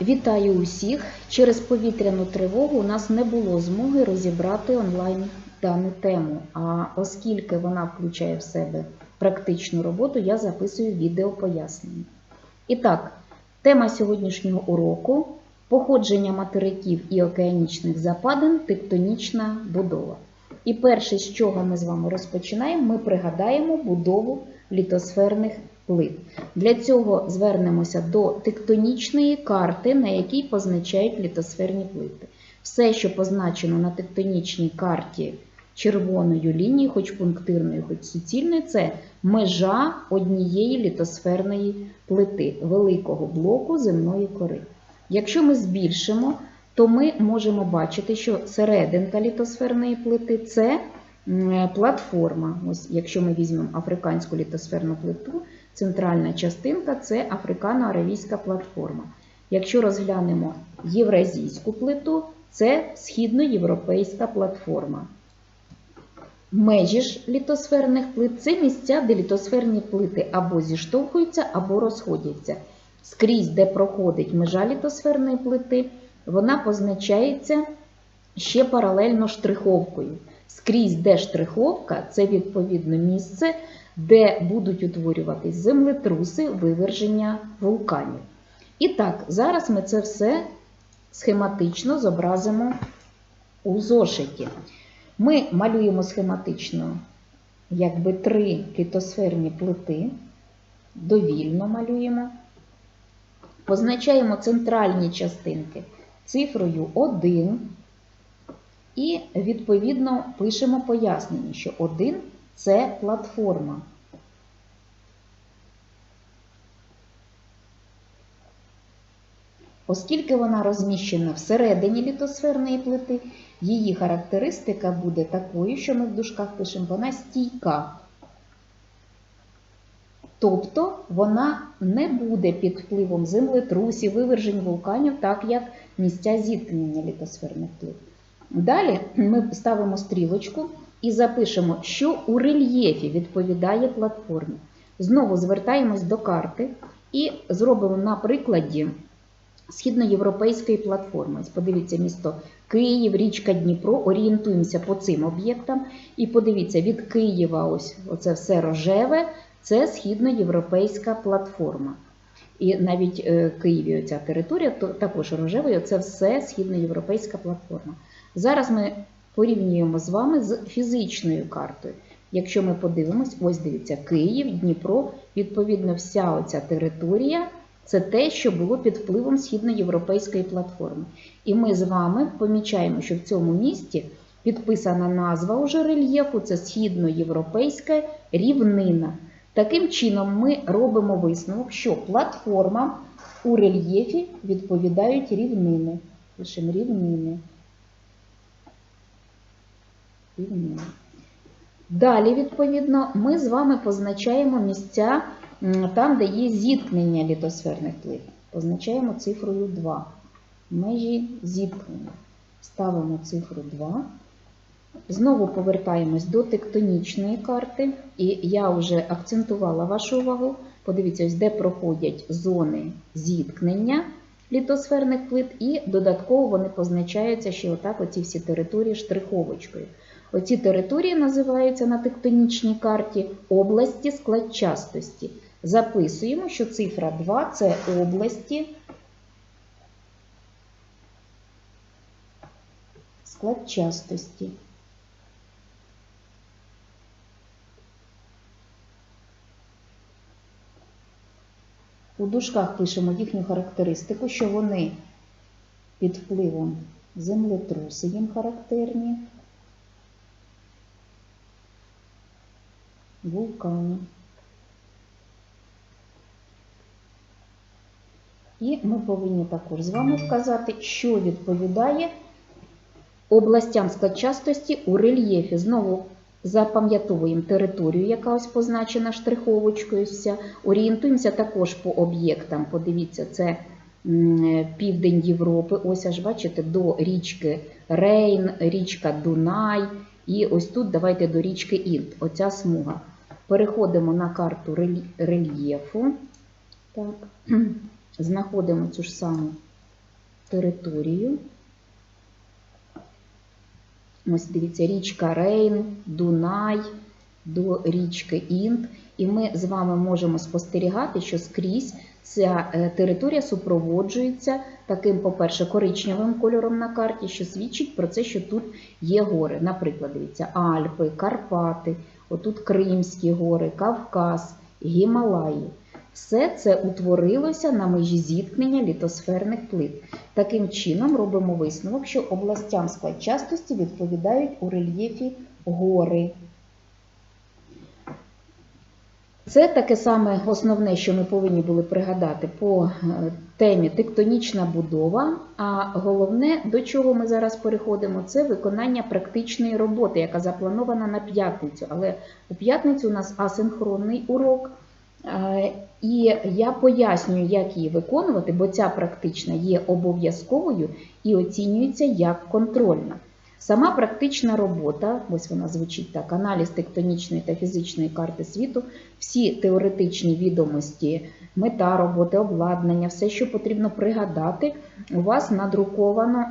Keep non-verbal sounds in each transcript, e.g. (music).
Вітаю усіх! Через повітряну тривогу у нас не було змоги розібрати онлайн дану тему. А оскільки вона включає в себе практичну роботу, я записую відео пояснення. І так, тема сьогоднішнього уроку походження материків і океанічних западин, тектонічна будова. І перше, з чого ми з вами розпочинаємо, ми пригадаємо будову літосферних плит. Для цього звернемося до тектонічної карти, на якій позначають літосферні плити. Все, що позначено на тектонічній карті червоною лінією, хоч пунктирною, хоч суцільною, це межа однієї літосферної плити великого блоку земної кори. Якщо ми збільшимо, то ми можемо бачити, що серединка літосферної плити це платформа. Ось, якщо ми візьмемо африканську літосферну плиту, центральна частинка це африкано-аравійська платформа. Якщо розглянемо євразійську плиту, це східноєвропейська платформа. Межі ж літосферних плит це місця, де літосферні плити або зіштовхуються, або розходяться. Скрізь, де проходить межа літосферної плити, вона позначається ще паралельно штриховкою. Скрізь, де штриховка, це відповідно місце, де будуть утворюватись землетруси, виверження вулканів. І так, зараз ми це все схематично зобразимо у зошиті. Ми малюємо схематично якби три літосферні плити, довільно малюємо. Позначаємо центральні частинки цифрою 1 і, відповідно, пишемо пояснення, що 1 це платформа. Оскільки вона розміщена всередині літосферної плити, її характеристика буде такою, що ми в дужках пишемо, вона стійка. Тобто вона не буде під впливом землетрусів, вивержень вулканів, так як місця зіткнення літосферних плит. Далі ми ставимо стрілочку і запишемо, що у рельєфі відповідає платформі. Знову звертаємось до карти і зробимо на прикладі східноєвропейської платформи. Подивіться місто Київ, річка Дніпро. Орієнтуємося по цим об'єктам. І подивіться, від Києва, ось оце все рожеве, це східноєвропейська платформа. І навіть е, Києві ця територія то також рожевою, це все східноєвропейська платформа. Зараз ми порівнюємо з вами з фізичною картою. Якщо ми подивимось, ось дивіться, Київ, Дніпро, відповідно, вся оця територія це те, що було під впливом східноєвропейської платформи. І ми з вами помічаємо, що в цьому місті підписана назва уже рельєфу це східноєвропейська рівнина. Таким чином, ми робимо висновок, що платформам у рельєфі відповідають рівнини. Пишемо рівнини. Рівнини. Далі, відповідно, ми з вами позначаємо місця там, де є зіткнення літосферних плит. Позначаємо цифрою 2. Межі зіткнення. Ставимо цифру 2. Знову повертаємось до тектонічної карти, і я вже акцентувала вашу увагу. Подивіться, ось де проходять зони зіткнення літосферних плит, і додатково вони позначаються ще отак, оці всі території штриховочкою. Оці території називаються на тектонічній карті області складчастості. Записуємо, що цифра 2 це області складчастості. У дужках пишемо їхню характеристику, що вони під впливом землетруси їм характерні, вулкани. І ми повинні також з вами вказати, що відповідає областям складчастості у рельєфі. Знову запам'ятовуємо територію, яка ось позначена штриховочкою. вся. Орієнтуємося також по об'єктам. Подивіться, це південь Європи. Ось аж бачите, до річки Рейн, річка Дунай. І ось тут давайте до річки Інд. Оця смуга. Переходимо на карту рельєфу. Так. (clears throat) Знаходимо цю ж саму територію. Ось дивіться, річка Рейн, Дунай, до річки Інд. І ми з вами можемо спостерігати, що скрізь ця е, територія супроводжується таким, по-перше, коричневим кольором на карті, що свідчить про це, що тут є гори. Наприклад, дивіться, Альпи, Карпати, отут Кримські гори, Кавказ, Гімалаї. Все це утворилося на межі зіткнення літосферних плит. Таким чином робимо висновок, що областям складчастості відповідають у рельєфі гори. Це таке саме основне, що ми повинні були пригадати по е, темі тектонічна будова. А головне, до чого ми зараз переходимо, це виконання практичної роботи, яка запланована на п'ятницю. Але у п'ятницю у нас асинхронний урок. Е, І я пояснюю, як її виконувати, бо ця практична є обов'язковою і оцінюється як контрольна. Сама практична робота, ось вона звучить так: аналіз тектонічної та фізичної карти світу, всі теоретичні відомості, мета роботи, обладнання, все, що потрібно пригадати, у вас надруковано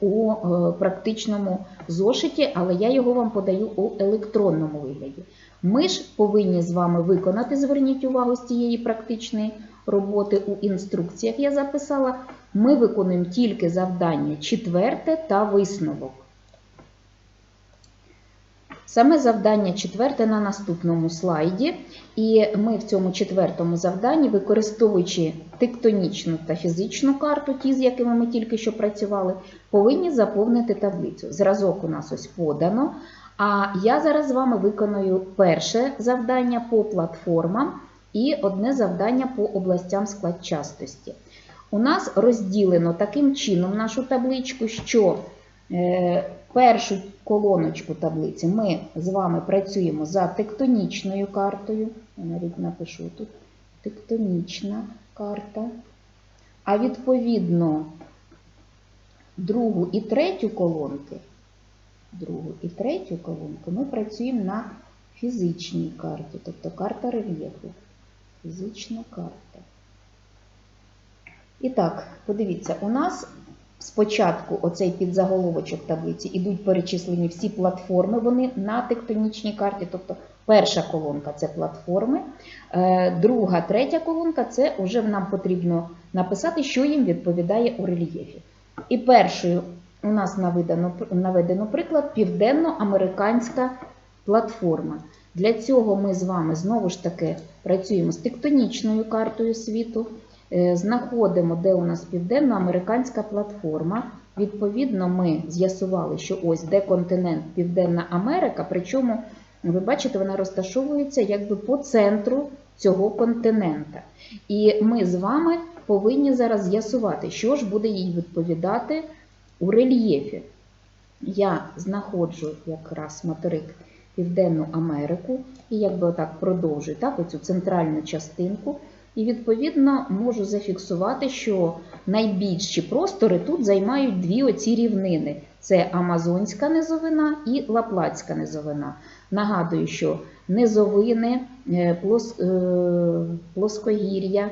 у е, практичному зошиті, але я його вам подаю у електронному вигляді. Ми ж повинні з вами виконати, зверніть увагу з цієї практичної роботи у інструкціях я записала. Ми виконуємо тільки завдання четверте та висновок. Саме завдання четверте на наступному слайді. І ми в цьому четвертому завданні, використовуючи тектонічну та фізичну карту, ті, з якими ми тільки що працювали, повинні заповнити таблицю. Зразок у нас ось подано. А я зараз з вами виконую перше завдання по платформам і одне завдання по областям складчастості. У нас розділено таким чином нашу табличку, що е, першу колоночку таблиці ми з вами працюємо за тектонічною картою. Я навіть напишу тут тектонічна карта. А відповідно другу і третю колонки, другу і третю колонку ми працюємо на фізичній карті, тобто карта рельєфу. Фізична карта. І так, подивіться, у нас спочатку оцей підзаголовочок таблиці ідуть перечислені всі платформи, вони на тектонічній карті, тобто перша колонка це платформи, е, друга, третя колонка це вже нам потрібно написати, що їм відповідає у рельєфі. І першою у нас наведено, наведено приклад південноамериканська платформа. Для цього ми з вами знову ж таки працюємо з тектонічною картою світу. Е, знаходимо, де у нас південноамериканська платформа. Відповідно, ми з'ясували, що ось де континент Південна Америка, причому, ви бачите, вона розташовується якби по центру цього континента. І ми з вами повинні зараз з'ясувати, що ж буде їй відповідати у рельєфі. Я знаходжу якраз материк Південну Америку і якби отак продовжую так, оцю центральну частинку. І, відповідно, можу зафіксувати, що найбільші простори тут займають дві оці рівнини: це Амазонська низовина і Лаплатська низовина. Нагадую, що низовини, е, плос, е, плоскогір'я,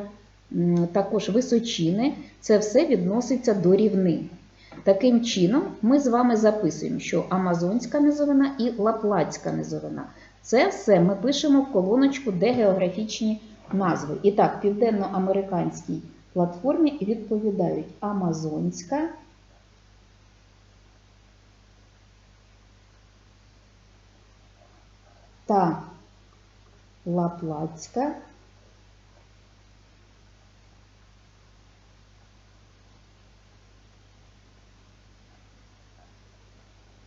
також височини це все відноситься до рівнин. Таким чином, ми з вами записуємо, що Амазонська низовина і Лаплатська низовина. Це все ми пишемо в колоночку, де географічні назви. І так, південноамериканській платформі відповідають Амазонська. Та Лаплатська.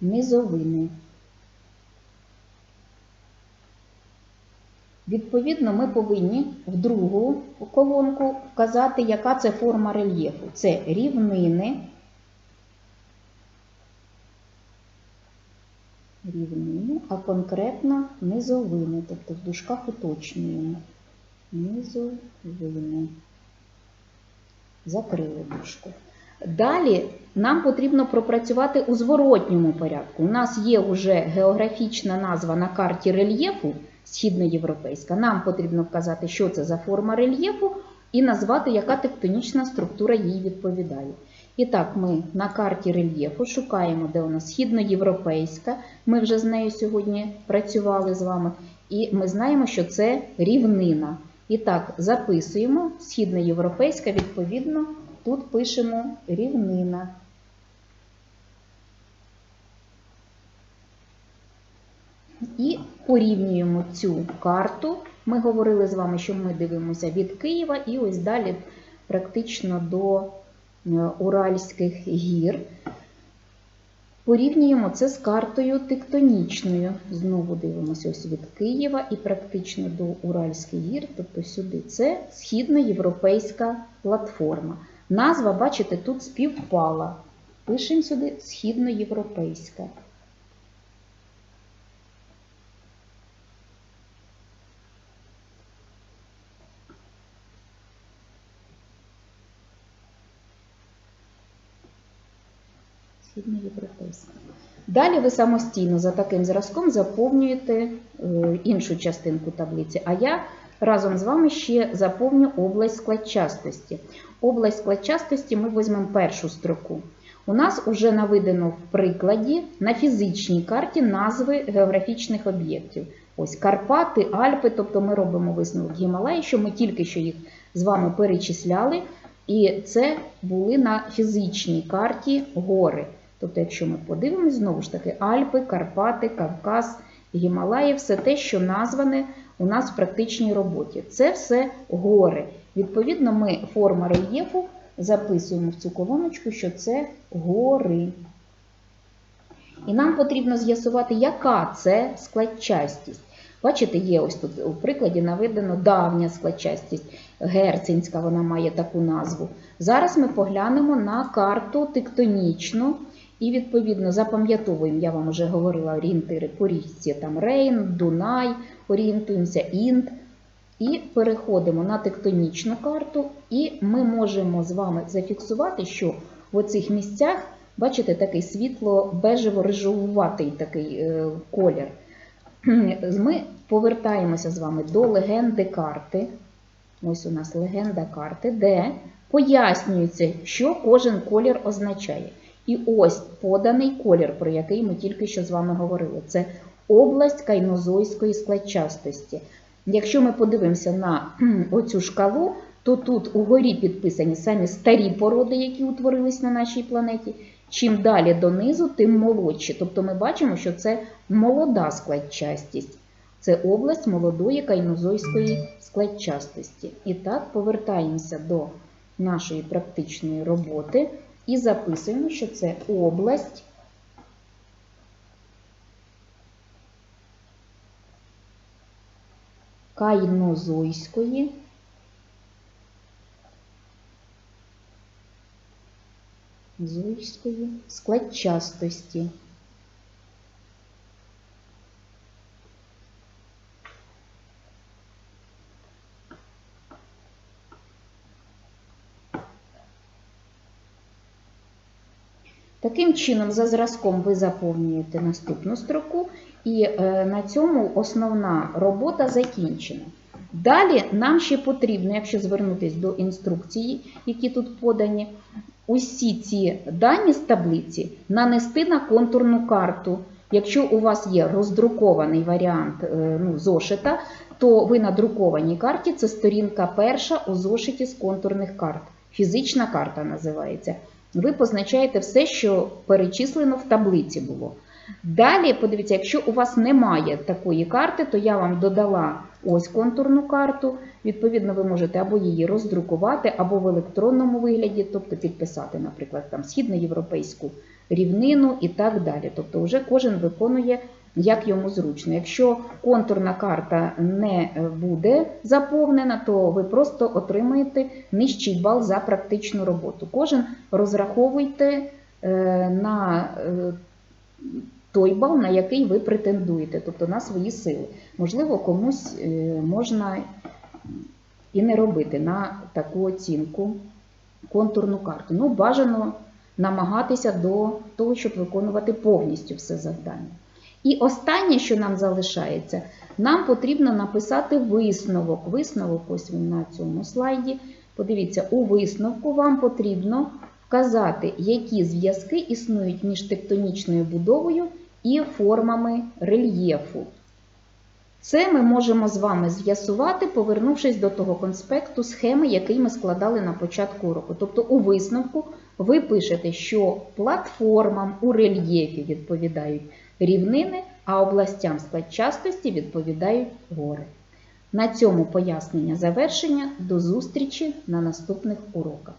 Низовини. Відповідно, ми повинні в другу колонку вказати, яка це форма рельєфу. Це рівнини, рівнини, а конкретно низовини, тобто в дужках уточнюємо. Низовини. Закрили дужку. Далі нам потрібно пропрацювати у зворотньому порядку. У нас є вже географічна назва на карті рельєфу східноєвропейська. Нам потрібно вказати, що це за форма рельєфу, і назвати, яка тектонічна структура їй відповідає. І так, ми на карті рельєфу шукаємо, де у нас східноєвропейська. Ми вже з нею сьогодні працювали з вами. І ми знаємо, що це рівнина. І так, записуємо східноєвропейська, відповідно, тут пишемо рівнина. І порівнюємо цю карту. Ми говорили з вами, що ми дивимося від Києва і ось далі практично до е, Уральських гір. Порівнюємо це з картою тектонічною. Знову дивимося ось від Києва і практично до Уральських гір, тобто сюди. Це східноєвропейська платформа. Назва, бачите, тут співпала. Пишемо сюди східноєвропейська. Східноєвропейська. Далі ви самостійно за таким зразком заповнюєте е, іншу частинку таблиці. А я разом з вами ще заповню область складчастості. Область складчастості ми візьмемо першу строку. У нас вже наведено в прикладі на фізичній карті назви географічних об'єктів. Ось Карпати, Альпи, тобто ми робимо висновок Гімалаї, що ми тільки що їх з вами перечисляли. І це були на фізичній карті гори. Тобто, якщо ми подивимось, знову ж таки, Альпи, Карпати, Кавказ, Гімалаї, все те, що назване у нас в практичній роботі. Це все гори. Відповідно, ми форма рельєфу записуємо в цю колоночку, що це гори. І нам потрібно з'ясувати, яка це складчастість. Бачите, є ось тут у прикладі наведено давня складчастість. Герцинська вона має таку назву. Зараз ми поглянемо на карту тектонічну і, відповідно, запам'ятовуємо, я вам вже говорила орієнтири по річці, там Рейн, Дунай, орієнтуємося Інд. І переходимо на тектонічну карту, і ми можемо з вами зафіксувати, що в оцих місцях, бачите, такий світло-бежево-рижуватий такий е, колір. Ми повертаємося з вами до легенди карти. Ось у нас легенда карти, де пояснюється, що кожен колір означає. І ось поданий колір, про який ми тільки що з вами говорили. Це область кайнозойської складчастості. Якщо ми подивимося на оцю шкалу, то тут угорі підписані самі старі породи, які утворились на нашій планеті. Чим далі донизу, тим молодші. Тобто ми бачимо, що це молода складчастість. Це область молодої кайнозойської складчастості. І так, повертаємося до нашої практичної роботи і записуємо, що це область. Кайнозойської. Зойської. Складчастості. Таким чином, за зразком ви заповнюєте наступну строку, і е, на цьому основна робота закінчена. Далі нам ще потрібно, якщо звернутися до інструкції, які тут подані, усі ці дані з таблиці нанести на контурну карту. Якщо у вас є роздрукований варіант е, ну, зошита, то ви на друкованій карті це сторінка перша у зошиті з контурних карт. Фізична карта називається. Ви позначаєте все, що перечислено в таблиці було. Далі, подивіться, якщо у вас немає такої карти, то я вам додала ось контурну карту. Відповідно, ви можете або її роздрукувати, або в електронному вигляді, тобто підписати, наприклад, там східноєвропейську рівнину і так далі. Тобто, вже кожен виконує як йому зручно. Якщо контурна карта не буде заповнена, то ви просто отримаєте нижчий бал за практичну роботу. Кожен розраховуйте е, на е, той бал, на який ви претендуєте, тобто на свої сили. Можливо, комусь е, можна і не робити на таку оцінку контурну карту. Ну, бажано намагатися до того, щоб виконувати повністю все завдання. І останнє, що нам залишається, нам потрібно написати висновок. Висновок, ось він на цьому слайді. Подивіться, у висновку вам потрібно вказати, які зв'язки існують між тектонічною будовою і формами рельєфу. Це ми можемо з вами з'ясувати, повернувшись до того конспекту схеми, який ми складали на початку уроку. Тобто у висновку ви пишете, що платформам у рельєфі відповідають рівнини, а областям складчастості відповідають гори. На цьому пояснення завершення. До зустрічі на наступних уроках.